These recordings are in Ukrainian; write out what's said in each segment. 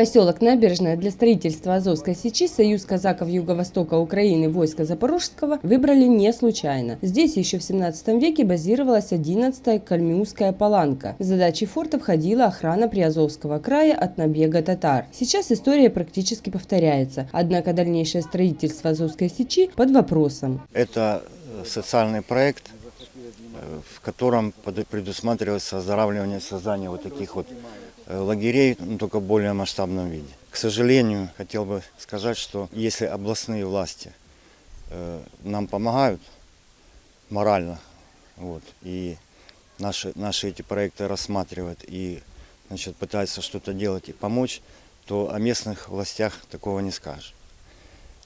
Поселок Набережная для строительства Азовской сечи Союз казаков Юго-Востока Украины войска Запорожского выбрали не случайно. Здесь еще в 17 веке базировалась 11-я Кальмиусская паланка. В задачи форта входила охрана Приазовского края от набега татар. Сейчас история практически повторяется, однако дальнейшее строительство Азовской сечи под вопросом. Это э, социальный проект, э, в котором предусматривается оздоравливание создания вот таких вот лагерей, но только в более масштабном виде. К сожалению, хотел бы сказать, что если областные власти э, нам помогают морально, вот, и наши, наши эти проекты рассматривают и значит, пытаются что-то делать и помочь, то о местных властях такого не скажешь.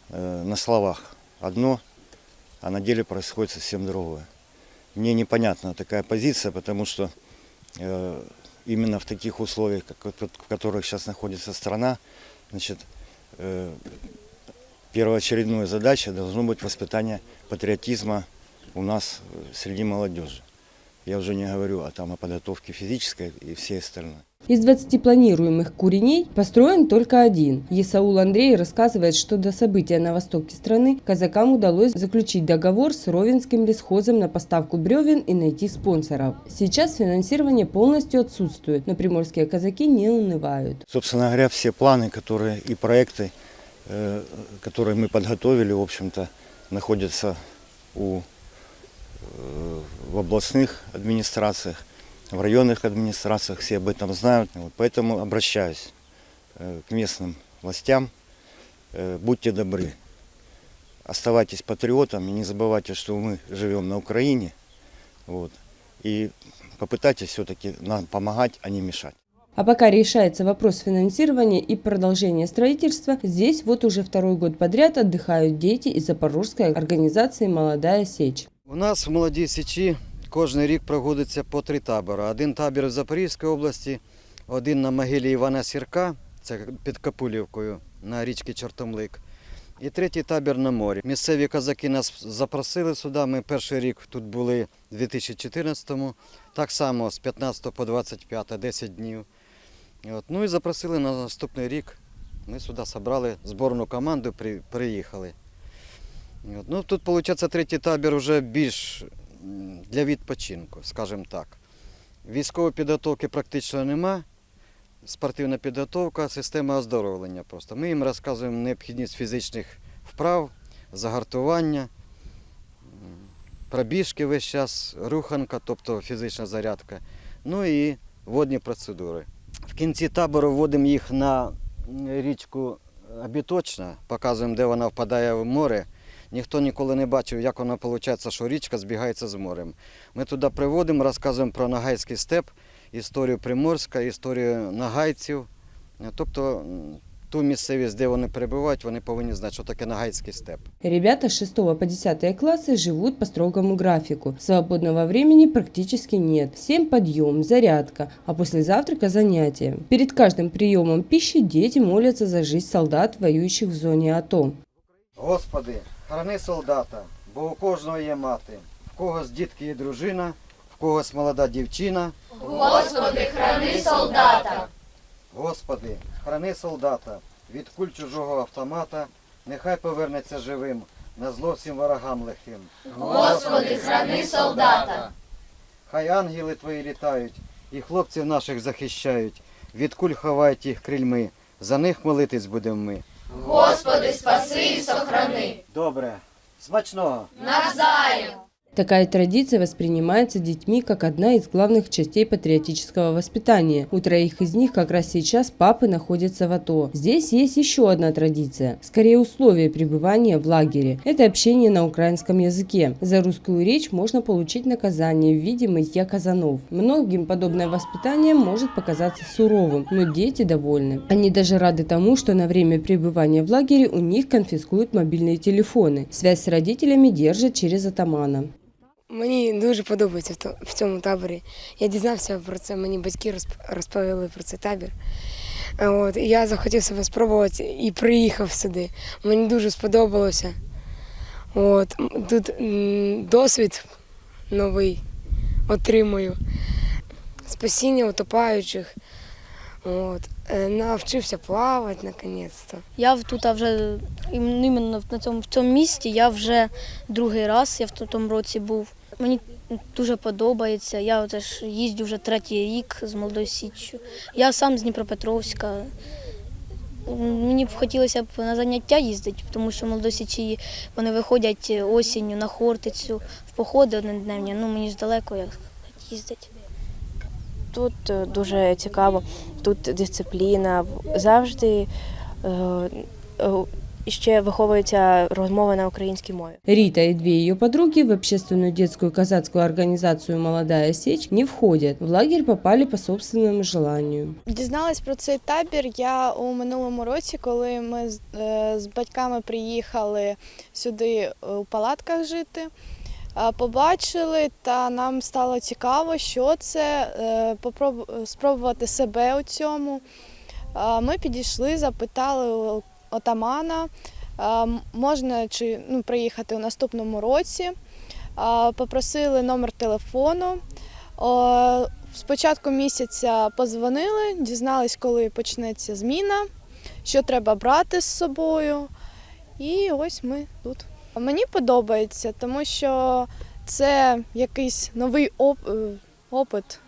Э, На словах одно, а на деле происходит совсем другое. Мне непонятна такая позиция, потому что э, именно в таких условиях, как, вот- в которых сейчас находится страна, значит, э, первоочередной задачей должно быть воспитание патриотизма у нас э, среди молодежи. Я уже не говорю о, там, о подготовке физической и всей остальной. Из 20 планируемых куреней построен только один. Есаул Андрей рассказывает, что до события на востоке страны казакам удалось заключить договор с Ровенским лесхозом на поставку бревен и найти спонсоров. Сейчас финансирование полностью отсутствует, но приморские казаки не унывают. Собственно говоря, все планы, которые и проекты, э, которые мы подготовили, в общем-то, находятся у, э, в областных администрациях, в районных администрациях, все об этом знают. Вот поэтому обращаюсь э, к местным властям, Э, будьте добры, оставайтесь патриотами, не забывайте, что мы живем на Украине, вот, и попытайтесь все-таки нам помогать, а не мешать. А пока решается вопрос финансирования и продолжения строительства, здесь вот уже второй год подряд отдыхают дети из запорожской организации «Молодая сечь». У нас в молодій січі кожен рік проводиться по три табори. Один табір в Запорізькій області, один на могилі Івана Сірка, це під Капулівкою на річці Чортомлик. І третій табір на морі. Місцеві казаки нас запросили сюди. Ми перший рік тут були в 2014-му, так само з 15 по 25, 10 днів. От. Ну і запросили на наступний рік. Ми сюди зібрали зборну команду, приїхали. Ну, тут, виходить, третій табір вже більш для відпочинку, скажімо так. Військової підготовки практично нема. Спортивна підготовка, система оздоровлення просто. Ми їм розказуємо необхідність фізичних вправ, загартування, пробіжки весь час, руханка, тобто фізична зарядка, ну і водні процедури. В кінці табору вводимо їх на річку Абіточна, показуємо, де вона впадає в море. Ніхто ніколи не бачив, як вона виходить, що річка збігається з морем. Ми туди приводимо, розказуємо про Нагайський степ, історію Приморська, історію нагайців. Тобто м, ту місцевість, де вони перебувають, вони повинні знати, що таке Нагайський степ. Ребята с 6 по 10 классы живут по строгому графику. Свободного времени практически нет. Всем подъем, зарядка, а после завтрака занятия. Перед каждым приемом пищи дети молятся за жизнь солдат, воюющих в зоне АТО. Господи, храни солдата, бо у кожного є мати, в когось дітки і дружина, в когось молода дівчина. Господи, храни солдата. Господи, храни солдата, від куль чужого автомата, нехай повернеться живим, на зло всім ворогам лихим. Господи, храни солдата. Хай ангели твої літають, і хлопців наших захищають, від куль ховають їх крильми, за них молитись будемо ми. Господи, спаси і сохрани. Добре, смачного! Навзаєм. Такая традиция воспринимается детьми как одна из главных частей патриотического воспитания. У троих из них как раз сейчас папы находятся в АТО. Здесь есть еще одна традиция, скорее условие пребывания в лагере. Это общение на украинском языке. За русскую речь можно получить наказание в виде мытья казанов. Многим подобное воспитание может показаться суровым, но дети довольны. Они даже рады тому, что на время пребывания в лагере у них конфискуют мобильные телефоны. Связь с родителями держат через атамана. Мені дуже подобається в цьому таборі. Я дізнався про це, мені батьки розп- розповіли про цей табір. От, я захотів себе спробувати і приїхав сюди. Мені дуже сподобалося. От, тут досвід новий отримую. Спасіння утопаючих. От. Е, Навчився плавати наконець-то. Я тут вже іменно на цьому в цьому місті я вже другий раз. Я в тому році був. Мені дуже подобається. Я теж їздю вже третій рік з молодою січчю. Я сам з Дніпропетровська. Мені б хотілося б на заняття їздити, тому що молодосічі вони виходять осінню на Хортицю в походи однодневні. Ну мені ж далеко як їздить. Тут е, дуже цікаво, тут дисципліна, завжди е, ще виховується розмова на українській мові. Рита и две ее подруги в общественную детскую казацкую организацию «Молодая сечь» не входят. В лагерь попали по собственному желанию. Дізналась про цей табір я у минулому році, коли ми з, е, з батьками приїхали сюди е, у палатках жити. Е, Побачили, та нам стало цікаво, що це, е, попроб- спробувати себе у цьому. Е, Ми підійшли, запитали у отамана, е, можна чи ну, приїхати у наступному році. Е, Попросили номер телефону. О, з початку місяця позвонили, дізнались, коли почнеться зміна, що треба брати з собою. І ось ми тут. Мені подобається, тому що це якийсь новий оп- е, опит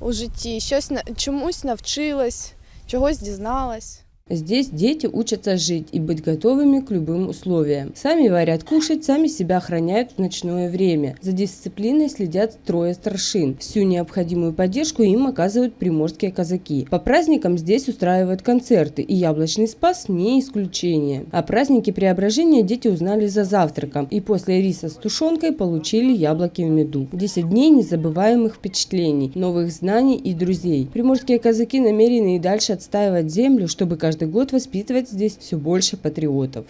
у житті. Щось чомусь навчилась, чогось дізналась. Здесь дети учатся жить и быть готовыми к любым условиям. Сами варят кушать, сами себя охраняют в ночное время. За дисциплиной следят трое старшин. Всю необходимую поддержку им оказывают приморские казаки. По праздникам здесь устраивают концерты, и яблочный спас не исключение. О празднике преображения дети узнали за завтраком, и после риса с тушенкой получили яблоки в меду. 10 дней незабываемых впечатлений, новых знаний и друзей. Приморские казаки намерены и дальше отстаивать землю, чтобы каждый год воспитывать здесь все больше патриотов.